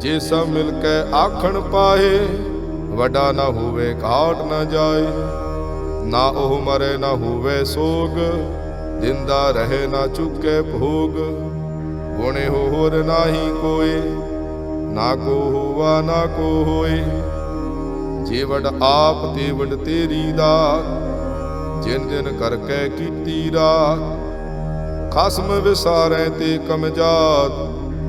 ਜੇ ਸਭ ਮਿਲ ਕੇ ਆਖਣ ਪਾਏ, ਵੱਡਾ ਨਾ ਹੋਵੇ ਘਾਟ ਨਾ ਜਾਏ, ਨਾ ਉਹ ਮਰੇ ਨਾ ਹੋਵੇ ਸੋਗ, ਜਿੰਦਾ ਰਹੇ ਨਾ ਚੁੱਕੇ ਭੋਗ, ਗੁਣੇ ਹੋਰ ਨਾਹੀ ਕੋਏ, ਨਾ ਕੋ ਹੋਵਾ, ਨਾ ਕੋ ਹੋਏ। ਜੀਵੜ ਆਪ ਤੇ ਵਡ ਤੇਰੀ ਦਾਤ ਜਿਨ ਦਿਨ ਕਰਕੇ ਕੀਤੀ ਰਾਤ ਖਸਮ ਵਿਸਾਰੈ ਤੇ ਕਮਜਾਤ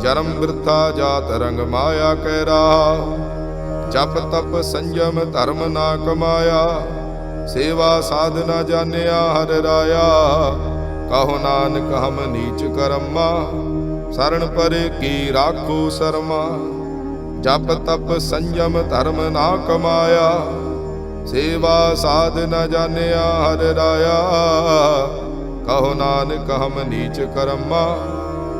ਜਨਮ ਬਿਰਥਾ ਜਾਤ ਰੰਗ ਮਾਇਆ ਕੈ ਰਾ ਜਪ ਤਪ ਸੰਜਮ ਧਰਮ ਨਾ ਕਮਾਇਆ। ਸੇਵਾ ਸਾਧਨਾ ਜਾਣਿਆ ਹਰ ਰਾਇਆ। ਕਹੋ ਨਾਨਕ ਹਮ ਨੀਚ ਕਰਮਾ। ਸਰਣ ਪਰੇ ਕੀ ਰਾਖੋ ਸਰਮਾ। ਜਪ ਤਪ ਸੰਜਮ ਧਰਮ ਨਾ ਕਮਾਇਆ। ਸੇਵਾ ਸਾਧਨਾ ਜਾਣਿਆ ਹਰ ਰਾਇਆ। ਕਹੋ ਨਾਨਕ ਹਮ ਨੀਚ ਕਰਮਾ।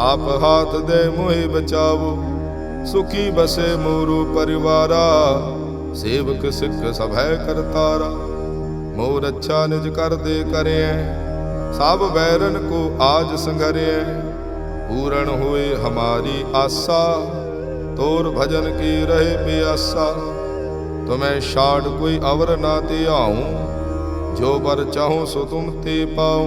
ਆਪ ਹਾਥ ਦੇ ਮੋਹਿ ਬਚਾਵੋ, ਸੁਖੀ ਬਸੇ ਮੋਰੂ ਪਰਿਵਾਰਾ, ਸੇਵਕ ਸਿੱਖ ਸਭੈ ਕਰਤਾਰਾ। ਮੋਰ ਅੱਛਾ ਨਿਜ ਕਰਦੇ ਕਰਿਐ, ਸਭ ਬੈਰਨ ਕੋ ਆਜ ਸੰਘਰਿਐ ਪੂਰਨ ਹੋਏ ਹਮਾਰੀ ਆਸਾ, ਤੋਰ ਭਜਨ ਕੀ ਰਹੇ ਪਿਆਸਾ। ਤੁਮੈ ਛਾੜ ਕੋਈ ਅਵਰ ਨਾ ਤੇ ਆਉ ਜੋ ਬਰ ਚਾਹੋ ਸੋ ਤੁਮ ਤੇ ਪਾਉ।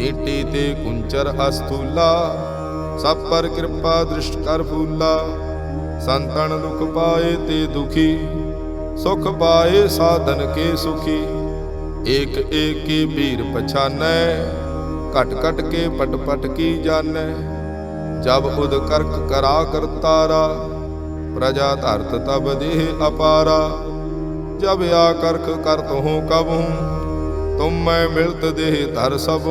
ਚੀਟੀ ਤੇ ਕੁੰਚਰ ਅਸਥੂਲਾ ਸਭ ਪਰ ਕਿਰਪਾ ਦ੍ਰਿਸ਼ਟ ਕਰ ਫੂਲਾ। ਸੰਤਨ ਦੁਖ ਪਾਏ ਤੇ ਦੁਖੀ, ਸੁਖ ਪਾਏ ਸਾਧਨ ਕੇ ਸੁਖੀ। ਏਕ ਏਕ ਕੀ ਪੀਰ ਪਛਾਨੈ, ਘਟ ਘਟ ਕੇ ਪਟ ਪਟ ਕੀ ਜਾਣੈ। ਜਬ ਉਦ ਕਰਕ ਕਰਾ ਕਰਤਾਰਾ ਪ੍ਰਜਾ ਧਰਤ ਤਬ ਦੇਹ ਅਪਾਰਾ। ਜਬ ਆ ਕਰਕ ਕਰਤ ਹੂੰ ਕਬ ਹੂੰ ਤੁਮ ਮੈਂ ਮਿਲਤ ਦੇਹ ਧਰ ਸਭ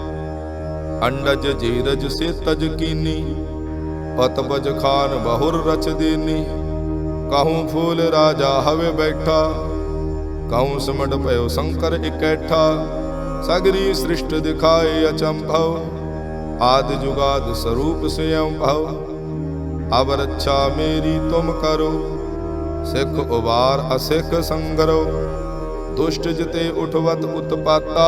ਅੰਡਜ ਜੀਰਜ ਸੇ ਤਜ ਕੀਨੀ ਪਤਬਜ ਖਾਨ ਬਹੁਰ ਰਚ ਦੇਨੀ। ਕਹੂੰ ਫੂਲ ਰਾਜਾ ਹਵੇ ਬੈਠਾ, ਕਹੂੰ ਸਮੜ ਭਇਓ ਸ਼ੰਕਰ ਇਕੈਠਾ। ਸਗਰੀ ਸ੍ਰਿਸ਼ਟ ਦਿਖਾਏ ਅਚੰਭਵ, ਆਦ ਜੁਗਾਦ ਸਰੂਪ ਸਯੰ ਭਵ ਅਬ ਰੱਛਾ ਮੇਰੀ ਤੁਮ ਕਰੋ, ਸਿੱਖ ਉਬਾਰ ਅਸਿੱਖ ਸੰਗਰੋ। ਦੁਸ਼ਟ ਜਿਤੇ ਉਠਵਤ ਉਤਪਾਤਾ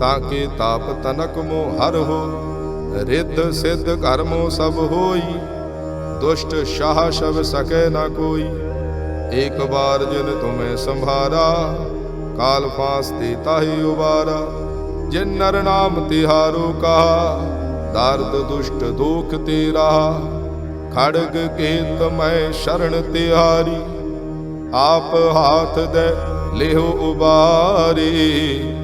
ਤਾਂ ਕੇ ਤਾਪ ਤਨਕ ਮੋ ਹਰ ਹੋ, ਰਿੱਧ ਸਿੱਧ ਕਰਮੋ ਸਭ ਹੋਈ। ਦੁਸ਼ਟ ਸ਼ਾਹ ਸ਼ਬ ਸਕੈ ਨਾ ਕੋਈ ਇੱਕ ਬਾਰ ਜਿਨ ਤੁਮੇ ਸੰਭਾਰਾ, ਕਾਲ ਫਾਸ ਤੇ ਤਾਹੀ ਉਬਾਰਾ। ਜਿਨ ਨਰ ਨਾਮ ਤਿਹਾਰੋ ਕਹਾ, ਦਰਦ ਦੁਸ਼ਟ ਦੁਖ ਤੇਰਾ ਖੜਗ ਕੇਤ ਮੈਂ ਸ਼ਰਨ ਤਿਹਾਰੀ, ਆਪ ਹਾਥ ਦੇ ਲਿਹੋ ਉਬਾਰੀ।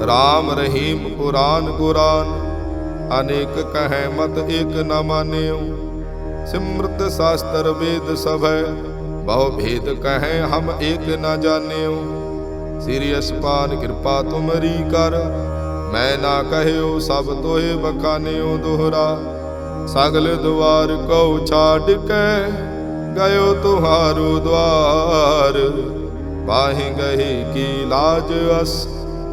RAM ਰਹੀਮ ਪੁਰਾਨ ਕੁਰਾਨ ਅਨੇਕ ਕਹੈ ਮਤ ਏਕ ਨ ਮਾਨਿਓ। ਸਿਮਰਤ ਸ਼ਾਸਤਰ ਵੇਦ ਸਭੈ, ਬਹੁ ਭੇਦ ਕਹੈ ਹਮ ਏਕ ਨ ਜਾਣਿਓ। ਸ੍ਰੀ ਅਸਪਾਨ ਕਿਰਪਾ ਤੁਮਰੀ ਕਰ, ਮੈਂ ਨਾ ਕਹਿਓ ਸਭ ਤੋਏ ਬਖਾਨਿਓ ਦੋਹਰਾ। ਸਗਲ ਦੁਆਰ ਕਉ ਛਾੜ ਕੇ, ਗਇਓ ਤੁਹਾਰੋ ਦੁਆਰ। ਪਾਹੀ ਗਹੀ ਕੀ ਲਾਜ ਅਸ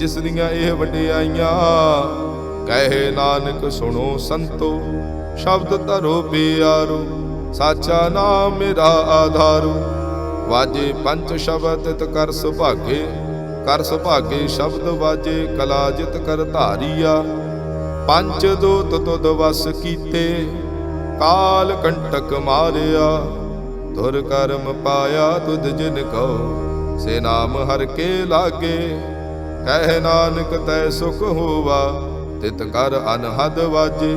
ਜਿਸ ਦੀਆਂ ਇਹ ਵਡਿਆਈਆਂ, ਕਹੇ ਨਾਨਕ ਸੁਣੋ ਸੰਤੋ, ਸ਼ਬਦ ਧਰੋ ਪਿਆਰੋ, ਸਾਚਾ ਨਾਮ ਮੇਰਾ ਆਧਾਰੋ। ਵਾਜੇ ਪੰਜ ਸ਼ਬਦ ਤਿਤ ਕਰ ਸੁਭਾਗੇ ਕਰ ਸੁਭਾਗੇ ਸ਼ਬਦ ਵਾਜੇ ਕਲਾ ਜਿਤ ਕਰ ਧਾਰੀਆ। ਪੰਜ ਦੋਤ ਤੁਦ ਵਸ ਕੀਤੇ, ਕਾਲ ਕੰਟਕ ਮਾਰਿਆ। ਤੁਰ ਕਰਮ ਪਾਇਆ ਤੁਧ ਜਿਨ ਕਉ, ਸੇ ਨਾਮ ਹਰ ਕੇ ਲਾਗੇ। ਕਹਿ ਨਾਨਕ, ਤੈ ਸੁਖ ਹੋਵਾ, ਤਿਤ ਕਰ ਅਨਹਦ ਵਾਜੇ।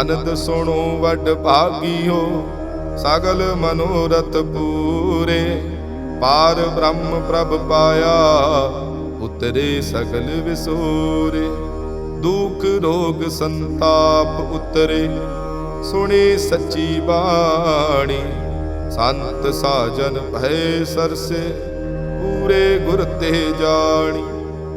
ਅਨੰਦ ਸੁਣੋ, ਵੱਡ ਭਾਗੀਓ, ਸਗਲ ਮਨੋਰਥ ਪੂਰੇ। ਪਾਰ ਬ੍ਰਹਮ ਪ੍ਰਭ ਪਾਇਆ, ਉਤਰੇ ਸਗਲ ਵਿਸੂਰੇ। ਦੁਖ, ਰੋਗ, ਸੰਤਾਪ ਉਤਰੇ। ਸੁਣੀ ਸੱਚੀ ਬਾਣੀ, ਸੰਤ ਸਾਜਨ ਭੈ ਸਰਸੇ। ਪੂਰੇ ਗੁਰ ਤੇ ਜਾਣੀ।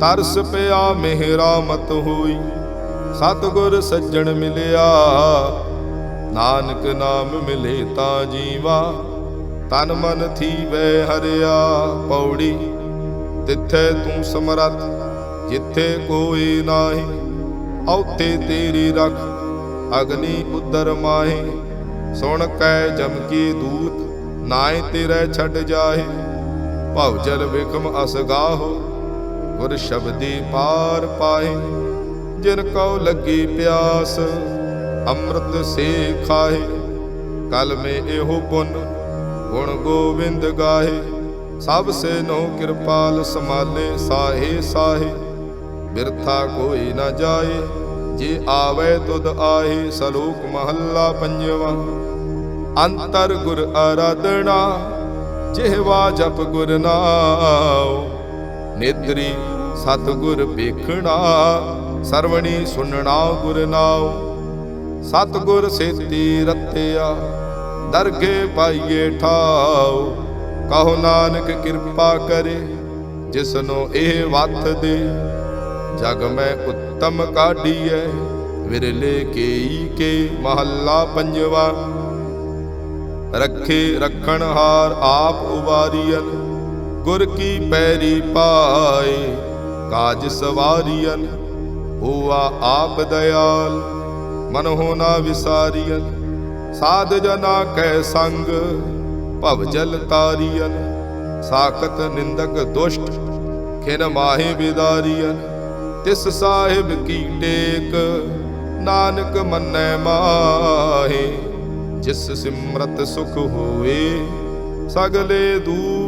ਤਰਸ ਪਿਆ ਮਿਹਰਾਮਤ ਹੋਈ। ਸਤਗੁਰ ਸੱਜਣ ਮਿਲਿਆ। ਨਾਨਕ ਨਾਮ ਮਿਲੇ ਤਾਂ ਜੀਵਾ। ਤਨ ਮਨ ਥੀਵੇ ਹਰਿਆ ਪੌੜੀ। ਤਿੱਥੇ ਤੂੰ ਸਮਰੱਥ, ਜਿੱਥੇ ਕੋਈ ਨਾਹੀ। ਔਥੇ ਤੇਰੀ ਰਖ, ਅਗਨੀ ਉਦਰ ਮਾਹੀ। ਸੁਣ ਕੈ ਜਮਕੀ ਦੂਤ ਨਾਏ ਤੇਰੇ ਛੱਡ ਜਾਹੇ। ਭਵ ਜਲ ਵਿਕਮ ਅਸਗਾਹੋ ਗੁਰ ਸ਼ਬਦੀ ਪਾਰ ਪਾਏ, ਜਿਨ ਕਉ ਲੱਗੀ ਪਿਆਸ, ਅੰਮ੍ਰਿਤ ਸੇ ਖਾਏ। ਕਲ ਮੇ ਇਹੋ ਪੁੰਨ, ਗੁਣ ਗੋਬਿੰਦ ਗਾਹੇ ਸਭ ਸੇ ਨੋ ਕਿਰਪਾਲ ਸਮਾਲੇ ਸਾਹੇ ਸਾਹੇ। ਬਿਰਥਾ ਕੋਈ ਨਾ ਜਾਏ, ਜੇ ਆਵੇ ਤੁਧ ਆਏ ਸਲੋਕ ਮਹੱਲਾ ਪੰਜਵਾ। ਅੰਤਰ ਗੁਰ ਆਰਾਧਨਾ ਜਿਹਵਾ ਜਪ ਗੁਰ ਨਾਮ ਨਿਦਰੀ ਸਤਗੁਰ ਵੇਖਣਾ, ਸਰਵਣੀ ਸੁਣਨਾ ਗੁਰ ਨਾਮ ਸਤਗੁਰ ਸੇਤੀ ਰਤਿਆ, ਦਰਗੇ ਪਾਈਏ ਠਾਉ। ਕਹੋ ਨਾਨਕ ਕਿਰਪਾ ਕਰੇ, ਜਿਸਨੂੰ ਇਹ ਵੱਥ ਦੇ। ਜਗ ਮੈਂ ਉੱਤਮ ਕਾਢੀਐ, ਵਿਰਲੇ ਕੇਈ ਕੇ ਮਹੱਲਾ ਪੰਜਵਾ। ਰੱਖੇ ਰੱਖਣ ਹਾਰ ਆਪ ਉਵਾਰੀਅਨ ਗੁਰ ਕੀ ਪੈਰੀ ਪਾਏ, ਕਾਜ ਸਵਾਰੀਅਨ, ਹੋਆ ਆਪ ਦਇਆਲ ਮਨ ਹੋਣਾ ਵਿਸਾਰੀਅਨ, ਸਾਧ ਜਨਾ ਕੈ ਸੰਗ, ਭਵ ਜਲ ਤਾਰੀਅਨ, ਸਾਖਤ ਨਿੰਦਕ ਦੁਸ਼ਟ, ਖਿਨ ਮਾਹੇ ਬਿਦਾਰੀਅਨ, ਤਿਸ ਸਾਹਿਬ ਕੀ ਟੇਕ, ਨਾਨਕ ਮੰਨੈ ਮਾਹੇ, ਜਿਸ ਸਿਮਰਤ ਸੁਖ ਹੋਏ, ਸਗਲੇ ਦੂਰ